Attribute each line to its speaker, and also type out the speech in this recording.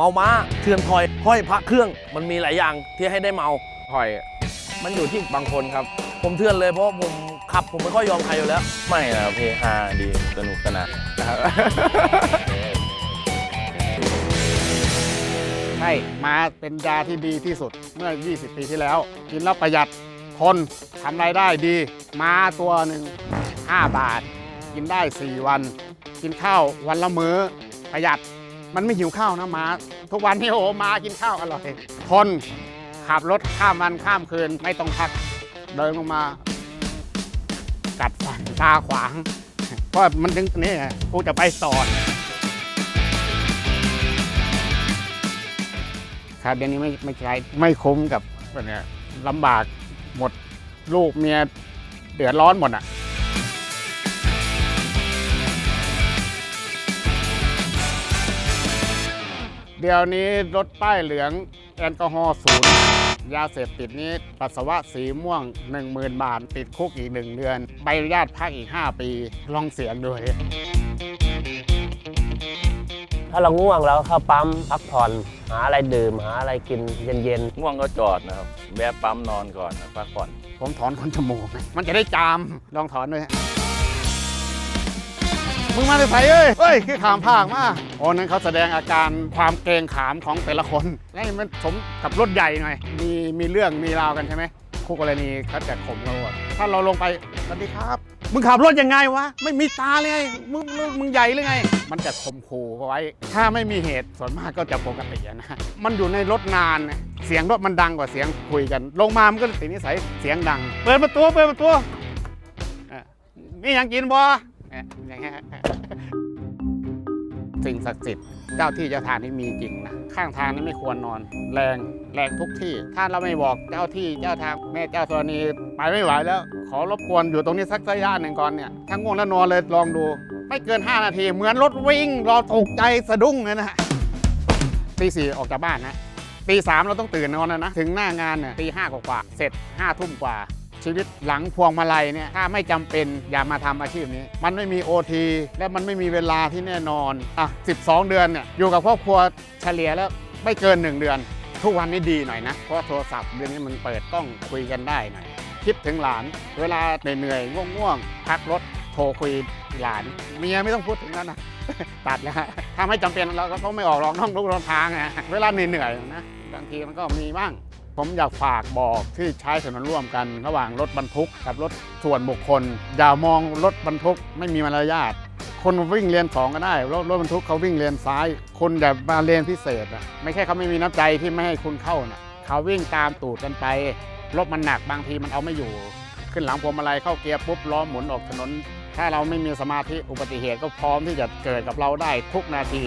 Speaker 1: เมาม้าเทือนทอยห้อยพระเครื่องมันมีหลายอย่างที่ให้ได้เมา
Speaker 2: หอย มันอยู่ที่บางคนครับ
Speaker 1: ผมเทือนเลยเพราะว่าผมขับผมไม่ค่อยยอมใครอยู่แล้ว
Speaker 3: ไม่นะครับเฮฮาดีสนุกสนาน
Speaker 2: นะครับ
Speaker 4: ใช่มาเป็นยาที่ดีที่สุดเมื่อ 20 ปีที่แล้ว กินแล้วประหยัดทนทำรายได้ดีม้าตัวหนึ่ง5บาท กินได้ 4 วัน กินข้าววันละมื้อประหยัด มันไม่หิวข้าวนะม้าทุกวันนี้โอ้มากินข้าวอร่อยทนขับรถข้ามวันข้ามคืนไม่ต้องพักเดินลงมา กัดฟันตาขวางเพราะมันถึงนี่กูจะไปสอนครับเดี๋ยวนี้ไม่ไม่ใช้ไม่คุ้มกับแบบเนี้ยลำบากหมดลูกเมียเดือดร้อนหมดอะ เดี๋ยวนี้รถป้ายเหลืองแอลกอฮอล์ศูนย์ยาเสพติดนี้ปัสสาวะสีม่วง 10,000 บาท ติดคุกอีก 1 เดือน ใบอนุญาตพักอีก 5 ปี ลองเสียงด้วย
Speaker 5: ถ้าเราง่วงแล้วเข้าปั๊มพักผ่อน หาอะไรดื่ม หาอะไรกินเย็น
Speaker 3: ง่วงก็จอดนะครับแวะปั๊มนอนก่อนนะพักผ่อน
Speaker 4: ผมถอนคนจมูกนะมันจะได้จามลองถอนด้วยฮะ มึงมาเลยไผเอ้ยเฮ้ยคือขามภาคมาโอ้นั้นเขาแสดงอาการความเกรงขามของแต่ละคนนี่มันสมกับรถใหญ่หน่อย มีมีเรื่องมีราวกันใช่ไหมคู่กรณีเขาจะข่มเราอะถ้าเราลงไปสวัสดีครับ มึงขับรถยังไงวะ ไม่มีตาเลยไงมึงมึงมึงใหญ่หรือไง มันจะข่มขู่เอาไว้ ถ้าไม่มีเหตุส่วนมากก็จะปกติอะนะ มันอยู่ในรถนานเสียงรถมันดังกว่าเสียงคุยกัน ลงมา มันก็ติดนิสัยเสียงดัง เปิดประตูเปิดประตูเอ่อมีอย่างกินบ่เอ่ออย่างเงี้ย สิ่งศักดิ์สิทธิ์เจ้าที่เจ้าทางนี่มีจริงนะข้างทางนี่ไม่ควรนอน แรงแรงทุกที่ ถ้าเราไม่บอกเจ้าที่เจ้าทางแม่เจ้าธรณีไปไม่ไหวแล้ว ขอรบกวนอยู่ตรงนี้สักระยะหนึ่งก่อนเนี่ยถ้าง่วงแล้วนอนเลยลองดู ไม่เกิน 5 นาที เหมือนรถวิ่งเราตกใจสะดุ้งเลยนะตีสี่ออกจากบ้านนะตีสามเราต้องตื่นนอนแล้วนะถึงหน้างานเนี่ยตีห้ากว่าเสร็จห้าทุ่มกว่า ชีวิตหลังพวงมาลัยเนี่ยถ้าไม่จำเป็นอย่ามาทำอาชีพนี้ มันไม่มี OT และมันไม่มีเวลาที่แน่นอนอะ12 เดือนเนี่ยอยู่กับครอบครัวเฉลี่ยแล้วไม่เกิน 1 เดือน ทุกวันนี้ดีหน่อยนะ เพราะโทรศัพท์เดี๋ยวนี้มันเปิดกล้องคุยกันได้หน่อยคิดถึงหลาน เวลาเหนื่อยๆง่วงๆพักรถโทรคุยหลานเมียไม่ต้องพูดถึงแล้วนะตัดแล้วฮะถ้าไม่จำเป็นเราก็ต้องไม่ออกหรอกน้องลูกนอนทางไงเวลาเหนื่อยๆนะบางทีมันก็มีบ้าง ผมอยากฝากบอกที่ใช้ถนนร่วมกัน ระหว่างรถบรรทุกกับรถส่วนบุคคล อย่ามองรถบรรทุกไม่มีมารยาทคนวิ่งเลนสองก็ได้รถรถบรรทุกเขาวิ่งเลนซ้าย คนอย่ามาเลนพิเศษอะไม่ใช่เขาไม่มีน้ำใจที่ไม่ให้คุณเข้านะเขาวิ่งตามตูดกันไปรถมันหนักบางทีมันเอาไม่อยู่ ขึ้นหลังพวงมาลัยเข้าเกียร์ปุ๊บล้อหมุนออกถนน ถ้าเราไม่มีสมาธิอุบัติเหตุก็พร้อมที่จะเกิดกับเราได้ทุกนาที